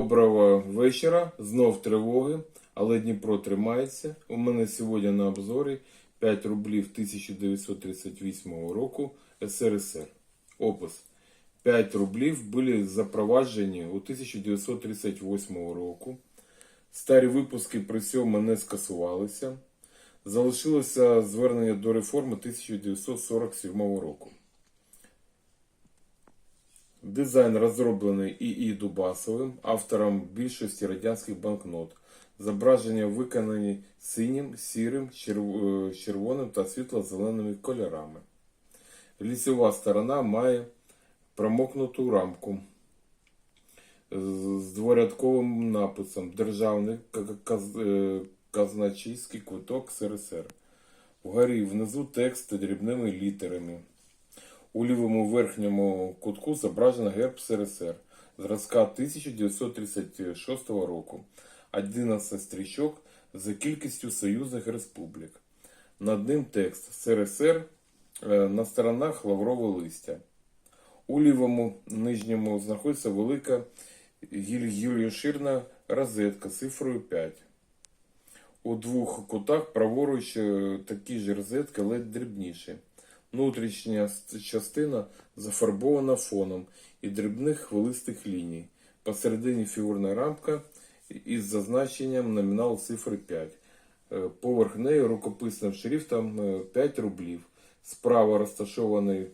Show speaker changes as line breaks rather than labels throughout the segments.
Доброго вечора. Знов тривоги, але Дніпро тримається. У мене сьогодні на обзорі 5 рублів 1938 року СРСР. Опис. 5 рублів були запроваджені у 1938 року. Старі випуски при цьому не скасувалися. Залишилося звернення до реформи 1947 року. Дизайн розроблений І.І. Дубасовим, автором більшості радянських банкнот. Зображення виконані синім, сірим, е, червоним та світло-зеленими кольорами. Лісова сторона має промокнуту рамку з дворядковим написом Державний е, казначейський квиток СРСР. Вгорі внизу текст дрібними літерами. У лівому верхньому кутку зображено герб СРСР зразка 1936 року. 11 стрічок за кількістю союзних республік. Над ним текст СРСР е, на сторонах лаврове листя. У лівому нижньому знаходиться велика гіль- гіліоширна розетка з цифрою 5. У двох кутах праворуч е, такі ж розетки, але дрібніші. Внутрішня частина зафарбована фоном і дрібних хвилистих ліній. Посередині фігурна рамка із зазначенням номіналу цифри 5. Е, Поверх неї рукописним шрифтом е, 5 рублів. Справа розташований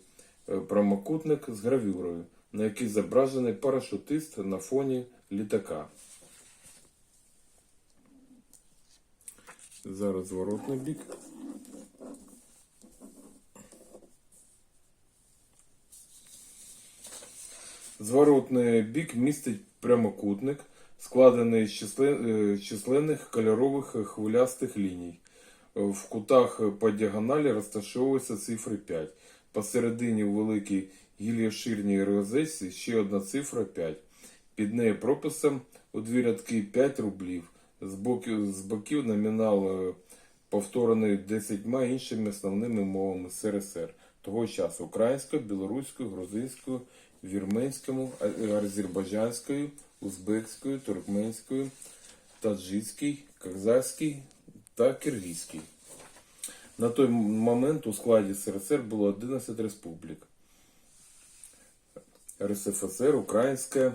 е, прямокутник з гравюрою, на якій зображений парашутист на фоні літака. Зараз зворотний бік. Зворотний бік містить прямокутник, складений з е, численних кольорових хвилястих ліній. В кутах по діагоналі розташовується цифри 5. Посередині у великій гіліоширній розетці ще одна цифра 5. Під нею прописом у дві рядки 5 рублів. З боків, з боків номінал е, повторений десятьма іншими основними мовами СРСР того часу українською, білоруською, грузинською, вірменською, а- азербайджанською, узбекською, туркменською, таджикський, казахський та киргизький. На той момент у складі СРСР було 11 республік. РСФСР, Українська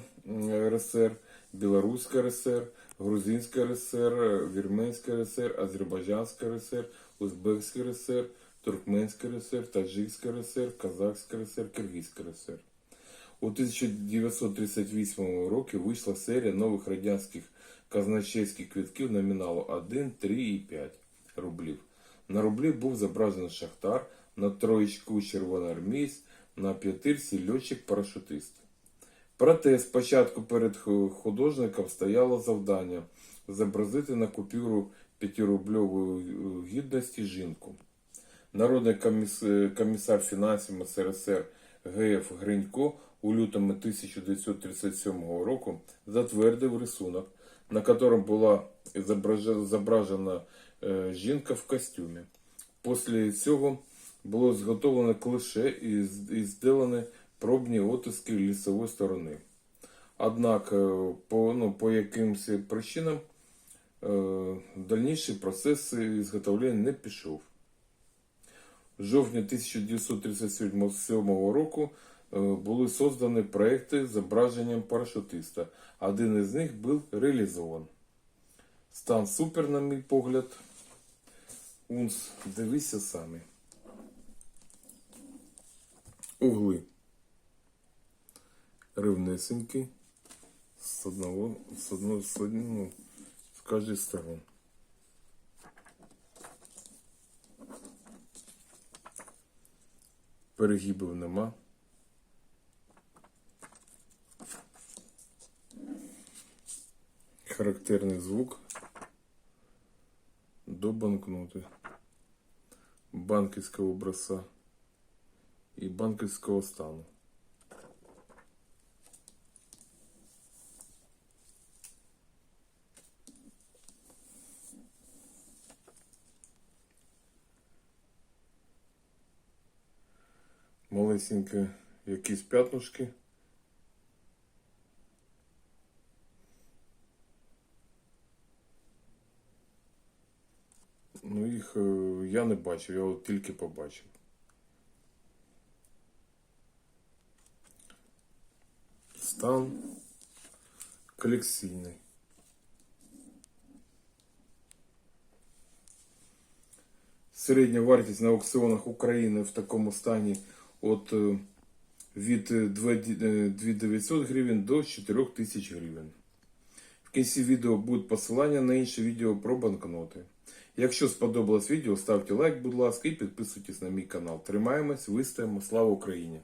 РСР, Білоруська РСР, Грузинська РСР, Вірменська РСР, Азербайджанська РСР, Узбекська РСР, Туркменська РСР, Таджикська РСР, Казахська РСР, Киргизька РСР. У 1938 році вийшла серія нових радянських казначейських квитків номіналу 1, 3 і 5 рублів. На рублі був зображений шахтар, на троєчку червоноармієць, на п'ятирці льотчик-парашутист. Проте спочатку перед художником стояло завдання зобразити на купюру 5-рубльової е, гідності жінку. Народний е, комісар фінансів СРСР Г.Ф. Гринько у лютому 1937 року затвердив рисунок, на котором була зображена, е, жінка в костюмі. Після цього було зготовлено клише і, з- зроблені пробні отиски лісової сторони. Однак е, по, ну, по якимось причинам е, дальніший процес ізготовлення не пішов. В жовтні 1937 року е, були создані проекти з зображенням парашутиста. Один із них був реалізований. Стан супер, на мій погляд. Унс, дивися самі. Угли. Рівнесенькі. З одного, з одного, з одного, з кожної сторони. Перегибів нема. Характерний звук до банкноти, банківського образца і банківського стану. малесенькі якісь п'ятнушки. Ну їх е, я не бачив, я от тільки побачив. Стан колекційний. Середня вартість на аукціонах України в такому стані от е, від е, 2 ді- е, 2900 гривень до 4000 гривень. В кінці відео буде посилання на інше відео про банкноти. Якщо сподобалось відео, ставте лайк, будь ласка, і підписуйтесь на мій канал. Тримаємось, вистоїмо, слава Україні!